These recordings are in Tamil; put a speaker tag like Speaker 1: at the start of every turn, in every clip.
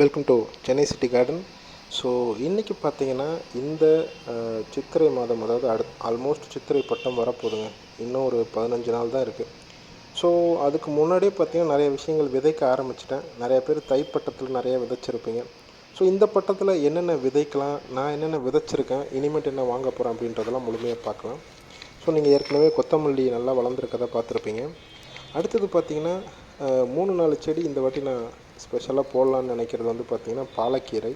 Speaker 1: Welcome to Chennai city garden so இன்றைக்கி பார்த்தீங்கன்னா இந்த சித்திரை மாதம் அதாவது அடு ஆல்மோஸ்ட் சித்திரை பட்டம் வரப்போகுதுங்க. இன்னும் ஒரு பதினஞ்சு நாள் தான் இருக்குது ஸோ அதுக்கு முன்னாடியே பார்த்தீங்கன்னா நிறைய விஷயங்கள் விதைக்க ஆரம்பிச்சிட்டேன். நிறைய பேர் தைப்பட்டத்தில் நிறைய விதைச்சிருப்பீங்க. ஸோ இந்த பட்டத்தில் என்னென்ன விதைக்கலாம் நான் என்னென்ன விதைச்சிருக்கேன் இனிமேட்டு என்ன வாங்க போகிறேன் அப்படின்றதெல்லாம் முழுமையாக பார்க்கலாம். ஸோ நீங்கள் ஏற்கனவே கொத்தமல்லி நல்லா வளர்ந்துருக்கதை பார்த்துருப்பீங்க. அடுத்தது பார்த்திங்கன்னா மூணு நாலு செடி இந்த வாட்டி நான் ஸ்பெஷலாக போடலான்னு நினைக்கிறது வந்து பார்த்திங்கன்னா பாலக்கீரை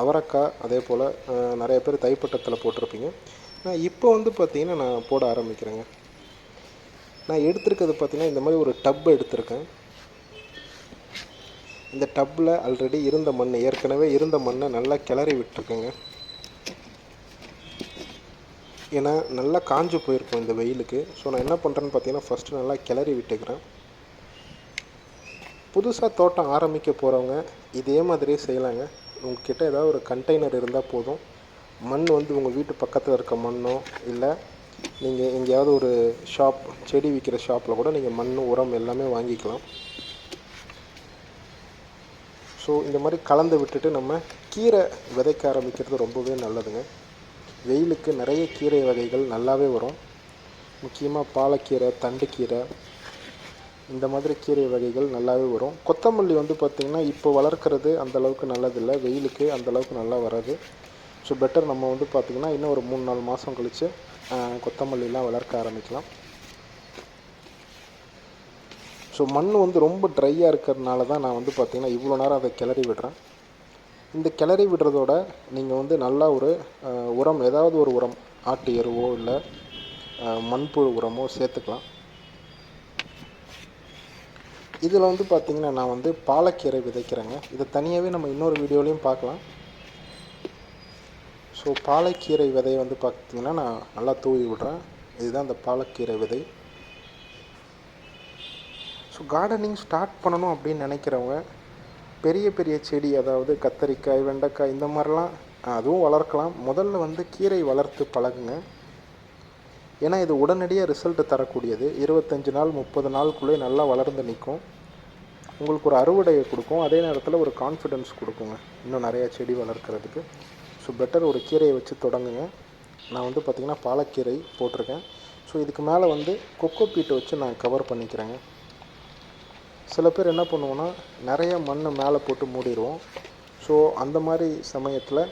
Speaker 1: அவரைக்காய் அதே போல் நிறைய பேர் தைப்பட்டத்தில் போட்டிருப்பீங்க. நான் இப்போ வந்து பார்த்திங்கன்னா நான் போட ஆரம்பிக்கிறேங்க. நான் எடுத்திருக்கிறது பார்த்தீங்கன்னா இந்த மாதிரி ஒரு டப் எடுத்திருக்கேன். இந்த டப்பில் ஆல்ரெடி இருந்த மண் ஏற்கனவே இருந்த மண்ணை நல்லா கிளறி விட்டுருக்கேங்க. ஏன்னா நல்லா காஞ்சு போயிருக்கும் இந்த வெயிலுக்கு. ஸோ நான் என்ன பண்ணுறேன்னு பார்த்தீங்கன்னா ஃபஸ்ட்டு நல்லா கிளறி விட்டுக்கிறேன். புதுசாக தோட்டம் ஆரம்பிக்க போகிறவங்க இதே மாதிரியே செய்யலாங்க. உங்ககிட்ட ஏதாவது ஒரு கண்டெய்னர் இருந்தால் போதும். மண் வந்து உங்கள் வீட்டு பக்கத்தில் இருக்க மண்ணோ இல்லை நீங்கள் எங்கேயாவது ஒரு ஷாப் செடி விற்கிற ஷாப்பில் கூட நீங்கள் மண் உரம் எல்லாமே வாங்கிக்கலாம். ஸோ இந்த மாதிரி கலந்து விட்டுட்டு நம்ம கீரை விதைக்க ஆரம்பிக்கிறது ரொம்பவே நல்லதுங்க. வெயிலுக்கு நிறைய கீரை வகைகள் நல்லாவே வரும். முக்கியமாக பாலக்கீரை தண்டுக்கீரை இந்த மாதிரி கீரை வகைகள் நல்லாவே வரும். கொத்தமல்லி வந்து பார்த்திங்கன்னா இப்போ வளர்க்குறது அந்த அளவுக்கு நல்லதில்லை. வெயிலுக்கு அந்தளவுக்கு நல்லா வராது. ஸோ பெட்டர் நம்ம வந்து பார்த்திங்கன்னா இன்னும் ஒரு மூணு நாலு மாதம் கழித்து கொத்தமல்லிலாம் வளர்க்க ஆரம்பிக்கலாம். ஸோ மண் வந்து ரொம்ப ட்ரையாக இருக்கிறதுனால தான் நான் வந்து பார்த்திங்கன்னா இவ்வளோ நேரம் அதை கிளறி விடுறேன். இந்த கிளறி விடுறதோட நீங்கள் வந்து நல்லா ஒரு உரம் ஏதாவது ஒரு உரம் ஆட்டு எருவோ இல்லை மண்புழு உரமோ சேர்த்துக்கலாம். இதில் வந்து பார்த்திங்கன்னா நான் வந்து பாலக்கீரை விதைக்கிறேங்க. இதை தனியாகவே நம்ம இன்னொரு வீடியோலையும் பார்க்கலாம். ஸோ பாலக்கீரை விதையை வந்து பார்த்திங்கன்னா நான் நல்லா தூவி விடுறேன். இதுதான் அந்த பாலக்கீரை விதை. ஸோ கார்டனிங் ஸ்டார்ட் பண்ணணும் அப்படின்னு நினைக்கிறவங்க பெரிய பெரிய செடி அதாவது கத்தரிக்காய் வெண்டைக்காய் இந்த மாதிரிலாம் அதுவும் வளர்க்கலாம். முதல்ல வந்து கீரை வளர்த்து பழகுங்க. ஏன்னா இது உடனடியாக ரிசல்ட் தரக்கூடியது. இருபத்தஞ்சி நாள் முப்பது நாளுக்குள்ளே நல்லா வளர்ந்து நிற்கும் உங்களுக்கு ஒரு அறுவடையை கொடுக்கும். அதே நேரத்தில் ஒரு கான்ஃபிடென்ஸ் கொடுக்குங்க. இன்னும் நிறையா செடி வளர்க்குறதுக்கு. ஸோ பெட்டர் ஒரு கீரையை வச்சு தொடங்குங்க. நான் வந்து பார்த்திங்கன்னா பாலக்கீரை போட்டிருக்கேன். ஸோ இதுக்கு மேலே வந்து கொக்கோ பீட்டை வச்சு நான் கவர் பண்ணிக்கிறேங்க. சில பேர் என்ன பண்ணுவோன்னா நிறைய மண்ணை மேலே போட்டு மூடிடுவோம். ஸோ அந்த மாதிரி சமயத்தில்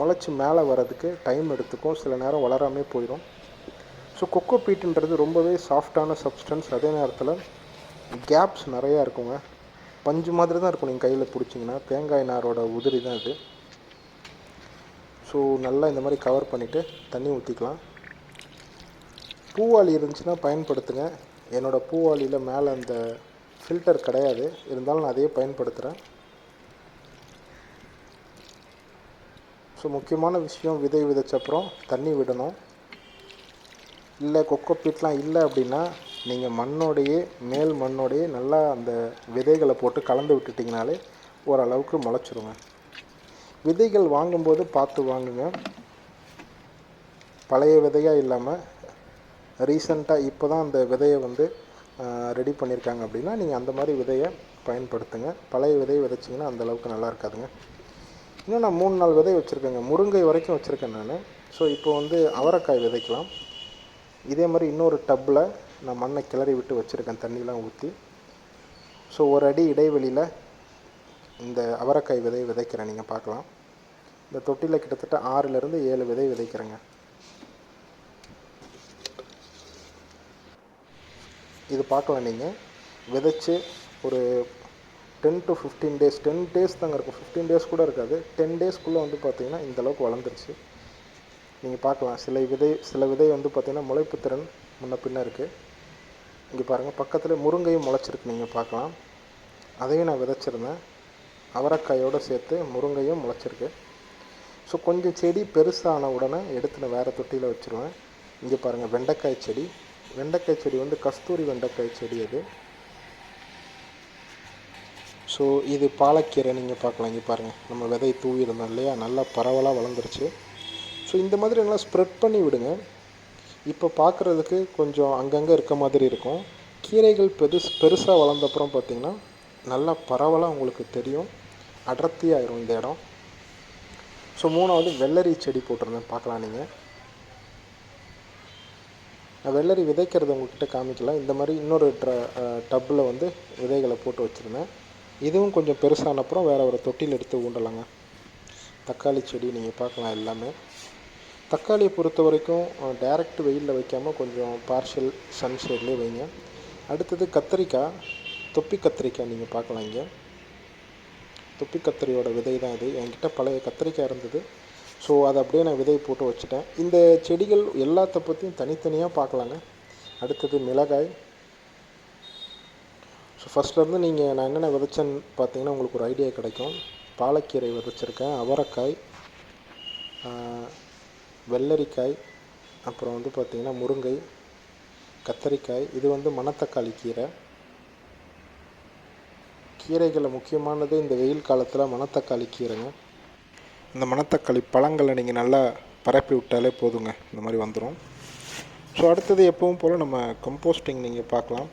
Speaker 1: முளைச்சி மேலே வர்றதுக்கு டைம் எடுத்துக்கும். சில நேரம் வளராமே போயிடும். ஸோ கொக்கோ பீட்டுன்றது ரொம்பவே சாஃப்டான சப்ஸ்டன்ஸ் அதே நேரத்தில் கேப்ஸ் நிறையா இருக்குங்க. பஞ்சு மாதிரி தான் இருக்கும் நீங்கள் கையில் பிடிச்சிங்கன்னா. தேங்காய் நாரோட உதிரி தான் இது. ஸோ நல்லா இந்த மாதிரி கவர் பண்ணிவிட்டு தண்ணி ஊற்றிக்கலாம் பூவாளி இருந்துச்சுன்னா பயன்படுத்துங்க. என்னோடய பூவாளியில் மேலே அந்த ஃபில்டர் கிடையாது. இருந்தாலும் நான் அதையே பயன்படுத்துகிறேன் ஸோ முக்கியமான விஷயம் விதை விதைச்சப்புறம் தண்ணி விடணும். இல்லை கொக்கோ பீட்லாம் இல்லை அப்படின்னா நீங்கள் மண்ணோடையே மேல் மண்ணோடையே நல்லா அந்த விதைகளை போட்டு கலந்து விட்டுட்டிங்கனாலே ஓரளவுக்கு முளைச்சிருங்க. விதைகள் வாங்கும்போது பார்த்து வாங்குங்க. பழைய விதையாக இல்லாமல் ரீசண்டாக இப்போ தான் அந்த விதையை வந்து ரெடி பண்ணியிருக்காங்க அப்படின்னா நீங்கள் அந்த மாதிரி விதையை பயன்படுத்துங்க. பழைய விதையை விதைச்சிங்கன்னா அந்தளவுக்கு நல்லா இருக்காதுங்க. இன்னும் நான் மூணு நாள் விதை வச்சுருக்கேங்க. முருங்கை வரைக்கும் வச்சுருக்கேன் நான். ஸோ இப்போ வந்து அவரைக்காய் விதைக்கலாம். இதே மாதிரி இன்னொரு டப்பில் நான் மண்ணை கிளறி விட்டு வச்சுருக்கேன் தண்ணியெலாம் ஊற்றி. ஸோ ஒரு அடி இடைவெளியில் இந்த அவரைக்காய் விதை விதைக்கிறேன் நீங்கள் பார்க்கலாம். இந்த தொட்டியில் கிட்டத்தட்ட ஆறுலேருந்து ஏழு விதை விதைக்கிறேங்க. இது பார்க்கலாம் நீங்கள் விதைச்சு ஒரு ten to fifteen days ten days தாங்க இருக்கும். ஃபிஃப்டீன் டேஸ் கூட இருக்காது. டென் டேஸ்க்குள்ளே வந்து பார்த்திங்கன்னா இந்த அளவுக்கு வளர்ந்துருச்சு. நீங்கள் பார்க்கலாம். சில விதை சில விதை வந்து பார்த்திங்கன்னா முளைப்பு திறன் முன்ன பின்ன இருக்குது இங்கே பாருங்கள் பக்கத்தில் முருங்கையும் முளைச்சிருக்கு. நீங்கள் பார்க்கலாம். அதையும் நான் விதைச்சிருந்தேன். அவரைக்காயோடு சேர்த்து முருங்கையும் முளைச்சிருக்கு. ஸோ கொஞ்சம் செடி பெருசான உடனே எடுத்து நான் வேறு தொட்டியில் வச்சுருவேன். இங்கே பாருங்கள் வெண்டைக்காய் செடி. வெண்டைக்காய் செடி வந்து கஸ்தூரி வெண்டைக்காய் செடி அது. ஸோ இது பாலக்கீரை. நீங்கள் பார்க்கலாம். இங்கே பாருங்கள் நம்ம விதை தூவி இருந்தோம் இல்லையா? நல்லா பரவலாக வளர்ந்துருச்சு. ஸோ இந்த மாதிரி நல்லா ஸ்ப்ரெட் பண்ணி விடுங்க. இப்போ பார்க்குறதுக்கு கொஞ்சம் அங்கங்கே இருக்க மாதிரி இருக்கும். கீரைகள் பெருசு பெருசாக வளர்ந்தப்புறம் பார்த்திங்கன்னா நல்லா பரவலாக உங்களுக்கு தெரியும். அடர்த்தியாயிரும் இந்த இடம். ஸோ மூணாவது வெள்ளரி செடி போட்டிருந்தேன். பார்க்கலாம் நீங்கள் நான் வெள்ளரி விதைக்கிறது உங்கள்கிட்ட காமிக்கலாம் இந்த மாதிரி இன்னொரு ட்ர டப்பில் வந்து விதைகளை போட்டு வச்சுருந்தேன். இதுவும் கொஞ்சம் பெருசான வேறு ஒரு தொட்டியில் எடுத்து ஊண்டலாங்க. தக்காளி செடி நீங்கள் பார்க்கலாம் எல்லாமே. தக்காளியை பொறுத்த வரைக்கும் டைரக்ட் வெயிலில் வைக்காமல் கொஞ்சம் பார்ஷியல் சன்ஷேட்லேயே வைங்க. அடுத்தது கத்திரிக்காய் தொப்பி கத்திரிக்காய் நீங்கள் பார்க்கலாம் இங்கே. தொப்பி கத்திரியோட விதை தான் இது. என்கிட்ட பழைய கத்திரிக்காய் இருந்தது. ஸோ அதை அப்படியே நான் விதை போட்டு வச்சுட்டேன். இந்த செடிகள் எல்லாத்த பற்றியும் தனித்தனியாக பார்க்கலாங்க. அடுத்தது மிளகாய். ஸோ ஃபஸ்ட்லேருந்து நீங்கள் நான் என்னென்ன விதைச்சேன்னு பார்த்தீங்கன்னா உங்களுக்கு ஒரு ஐடியா கிடைக்கும். பாலக்கீரை விதைச்சிருக்கேன் அவரைக்காய் வெள்ளரிக்காய் அப்புறம் வந்து பார்த்திங்கன்னா முருங்கை கத்தரிக்காய் இது வந்து மணத்தக்காளி கீரை. கீரைகளில் முக்கியமானது இந்த வெயில் காலத்தில் மணத்தக்காளி கீரைங்க. இந்த மணத்தக்காளி பழங்களை நீங்கள் நல்லா பரப்பி விட்டாலே போதுங்க. இந்த மாதிரி வந்துடும் ஸோ அடுத்தது எப்பவும் போல் நம்ம கம்போஸ்டிங் நீங்கள் பார்க்கலாம்.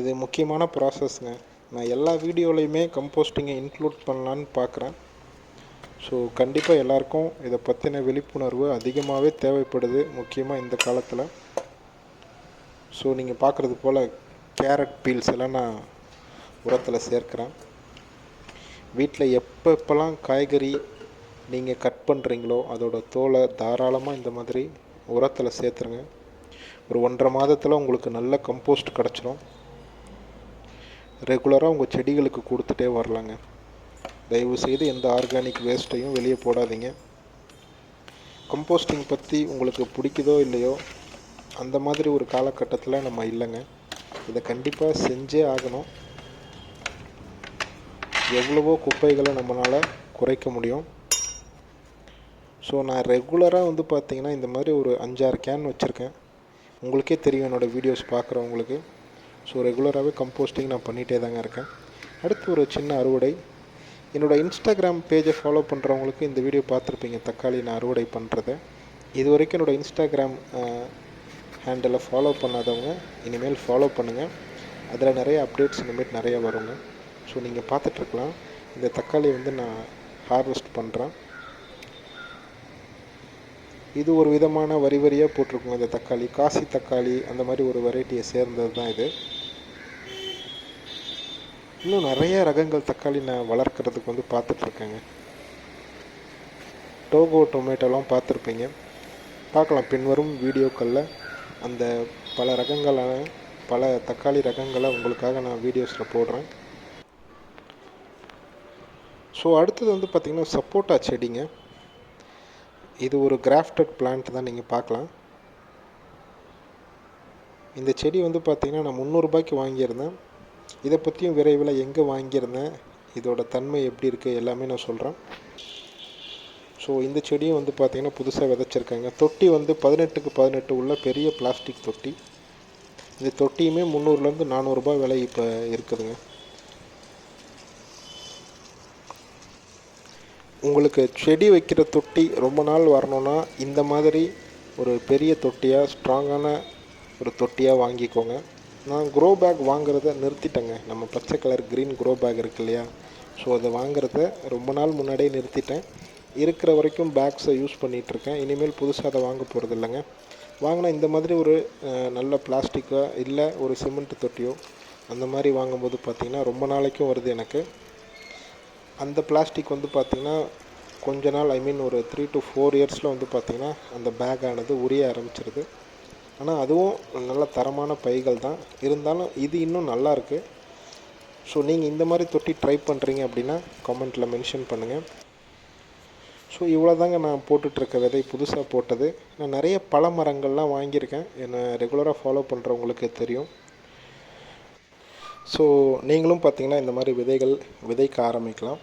Speaker 1: இது முக்கியமான ப்ராசஸ்ங்க நான் எல்லா வீடியோலையுமே கம்போஸ்டிங்கை இன்க்ளூட் பண்ணலான்னு பார்க்குறேன் ஸோ கண்டிப்பாக எல்லாருக்கும் இதை பற்றின விழிப்புணர்வு அதிகமாகவே தேவைப்படுது முக்கியமாக இந்த காலத்தில். ஸோ நீங்கள் பார்க்குறது போல் கேரட் பீல்ஸ் எல்லாம் நான் உரத்தில் சேர்க்குறேன். வீட்டில் எப்போ எப்போல்லாம் காய்கறி நீங்கள் கட் பண்ணுறீங்களோ அதோட தோலை தாராளமாக இந்த மாதிரி உரத்தில் சேர்த்துருங்க. ஒரு ஒன்றரை மாதத்தில் உங்களுக்கு நல்ல கம்போஸ்ட் கிடச்சிரும். ரெகுலராக உங்கள் செடிகளுக்கு கொடுத்துட்டே வரலாங்க. தயவு செய்து எந்த ஆர்கானிக் வேஸ்ட்டையும் வெளியே போடாதீங்க. கம்போஸ்டிங் பற்றி உங்களுக்கு பிடிக்குதோ இல்லையோ அந்த மாதிரி ஒரு காலகட்டத்தில் நம்ம இல்லைங்க. இதை கண்டிப்பாக செஞ்சே ஆகணும். எவ்வளவோ குப்பைகளை நம்மளால் குறைக்க முடியும். ஸோ நான் ரெகுலராக வந்து பார்த்திங்கன்னா இந்த மாதிரி ஒரு அஞ்சாறு கேன் வச்சுருக்கேன். உங்களுக்கே தெரியும் என்னோடய வீடியோஸ் பார்க்குறவங்களுக்கு ஸோ ரெகுலராகவே கம்போஸ்டிங் நான் பண்ணிகிட்டே தாங்க இருக்கேன். அடுத்து ஒரு சின்ன அறுவடை. என்னோடய இன்ஸ்டாகிராம் பேஜை ஃபாலோ பண்ணுறவங்களுக்கு இந்த வீடியோ பார்த்துருப்பீங்க. தக்காளி நான் அறுவடை பண்ணுறத இது வரைக்கும் என்னோடய இன்ஸ்டாகிராம் ஹேண்டலை ஃபாலோ பண்ணாதவங்க இனிமேல் ஃபாலோ பண்ணுங்கள் அதில் நிறைய அப்டேட்ஸ் இனிமேல் நிறைய வருங்க. ஸோ நீங்கள் பார்த்துட்ருக்கலாம். இந்த தக்காளி வந்து நான் ஹார்வெஸ்ட் பண்ணுறேன் இது ஒரு விதமான வரி வரியாக போட்டிருக்கோம் இந்த தக்காளி. காசி தக்காளி அந்த மாதிரி ஒரு வெரைட்டியை சேர்ந்தது தான் இது. இன்னும் நிறைய ரகங்கள் தக்காளி நான் வளர்க்குறதுக்கு வந்து பார்த்துட்ருக்கேங்க. டோகோ டொமேட்டோலாம் பார்த்துருப்பீங்க. பார்க்கலாம். பின்வரும் வீடியோக்களில் அந்த பல ரகங்களான பல தக்காளி ரகங்களை உங்களுக்காக நான் வீடியோஸில் போடுறேன். ஸோ அடுத்தது வந்து பார்த்திங்கன்னா சப்போட்டா செடிங்க. இது ஒரு கிராஃப்டட் பிளான்ட் தான் நீங்கள் பார்க்கலாம். இந்த செடி வந்து பார்த்திங்கன்னா நான் முந்நூறுபாய்க்கு வாங்கியிருந்தேன். இதை பற்றியும் விரைவில் எங்கே வாங்கியிருந்தேன் இதோட தன்மை எப்படி இருக்குது எல்லாமே நான் சொல்கிறேன். ஸோ இந்த செடியும் வந்து பார்த்திங்கன்னா புதுசாக விதைச்சிருக்காங்க. தொட்டி வந்து பதினெட்டுக்கு பதினெட்டு உள்ள பெரிய பிளாஸ்டிக் தொட்டி. இந்த தொட்டியுமே முந்நூறுலேருந்து நானூறுரூபா விலை இப்போ இருக்குதுங்க. உங்களுக்கு செடி வைக்கிற தொட்டி ரொம்ப நாள் வரணும்னா இந்த மாதிரி ஒரு பெரிய தொட்டியாக ஸ்ட்ராங்கான ஒரு தொட்டியாக வாங்கிக்கோங்க. நான் க்ரோ பேக் வாங்குறத நிறுத்திட்டேங்க. நம்ம பச்சை கலர் க்ரீன் க்ரோ பேக் இருக்கு இல்லையா? ஸோ அதை வாங்குறத ரொம்ப நாள் முன்னாடியே நிறுத்திட்டேன். இருக்கிற வரைக்கும் பேக்ஸை யூஸ் பண்ணிகிட்ருக்கேன் இனிமேல் புதுசாக அதை வாங்க போகிறது இல்லைங்க. வாங்கினா இந்த மாதிரி ஒரு நல்ல பிளாஸ்டிக்கோ இல்லை ஒரு சிமெண்ட் தொட்டியோ அந்த மாதிரி வாங்கும்போது பார்த்திங்கன்னா ரொம்ப நாளைக்கும் வருது எனக்கு. அந்த பிளாஸ்டிக் வந்து பார்த்திங்கன்னா கொஞ்ச நாள் ஐ மீன் ஒரு த்ரீ டு ஃபோர் இயர்ஸில் வந்து பார்த்திங்கன்னா அந்த பேக் ஆனது உரிய ஆரம்பிச்சிருது. ஆனால் அதுவும் நல்ல தரமான பைகள் தான். இருந்தாலும் இது இன்னும் நல்லா இருக்குது ஸோ நீங்கள் இந்த மாதிரி தொட்டி ட்ரை பண்ணுறீங்க அப்படின்னா கமெண்ட்டில் மென்ஷன் பண்ணுங்கள் ஸோ இவ்வளோ தாங்க நான் போட்டுட்ருக்க விதை. புதுசாக போட்டது. நான் நிறைய பல மரங்கள்லாம் வாங்கியிருக்கேன். என்னை ரெகுலராக ஃபாலோ பண்ணுறவங்களுக்கு தெரியும். ஸோ நீங்களும் பார்த்தீங்கன்னா இந்த மாதிரி விதைகள் விதைக்க ஆரம்பிக்கலாம்.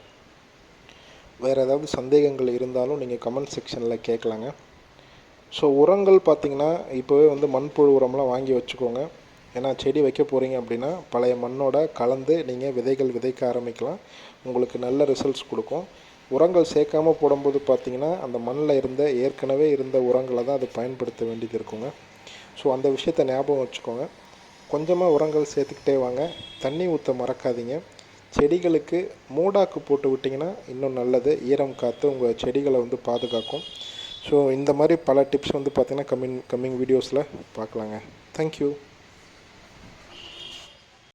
Speaker 1: வேறு ஏதாவது சந்தேகங்கள் இருந்தாலும் நீங்கள் கமெண்ட் செக்ஷனில் கேட்கலாங்க ஸோ உரங்கள் பார்த்திங்கன்னா இப்போவே வந்து மண்புழு உரம்லாம் வாங்கி வச்சுக்கோங்க. ஏன்னா செடி வைக்க போகிறீங்க அப்படின்னா பழைய மண்ணோட கலந்து நீங்கள் விதைகள் விதைக்க ஆரம்பிக்கலாம். உங்களுக்கு நல்ல ரிசல்ட்ஸ் கொடுக்கும். உரங்கள் சேர்க்காமல் போடும்போது பார்த்திங்கன்னா அந்த மண்ணில் இருந்த ஏற்கனவே இருந்த உரங்களை தான் அது பயன்படுத்த வேண்டியது இருக்குங்க. ஸோ அந்த விஷயத்தை ஞாபகம் வச்சுக்கோங்க. கொஞ்சமாக உரங்கள் சேர்த்துக்கிட்டே வாங்க. தண்ணி ஊற்ற மறக்காதீங்க. செடிகளுக்கு மூடாக்கு போட்டு விட்டிங்கன்னா இன்னும் நல்லது. ஈரம் காற்று உங்கள் செடிகளை வந்து பாதுகாக்கும். ஸோ இந்த மாதிரி பல டிப்ஸ் வந்து பார்த்திங்கன்னா கம்மிங் கம்மிங் வீடியோஸில் பார்க்கலாங்க. தேங்க்யூ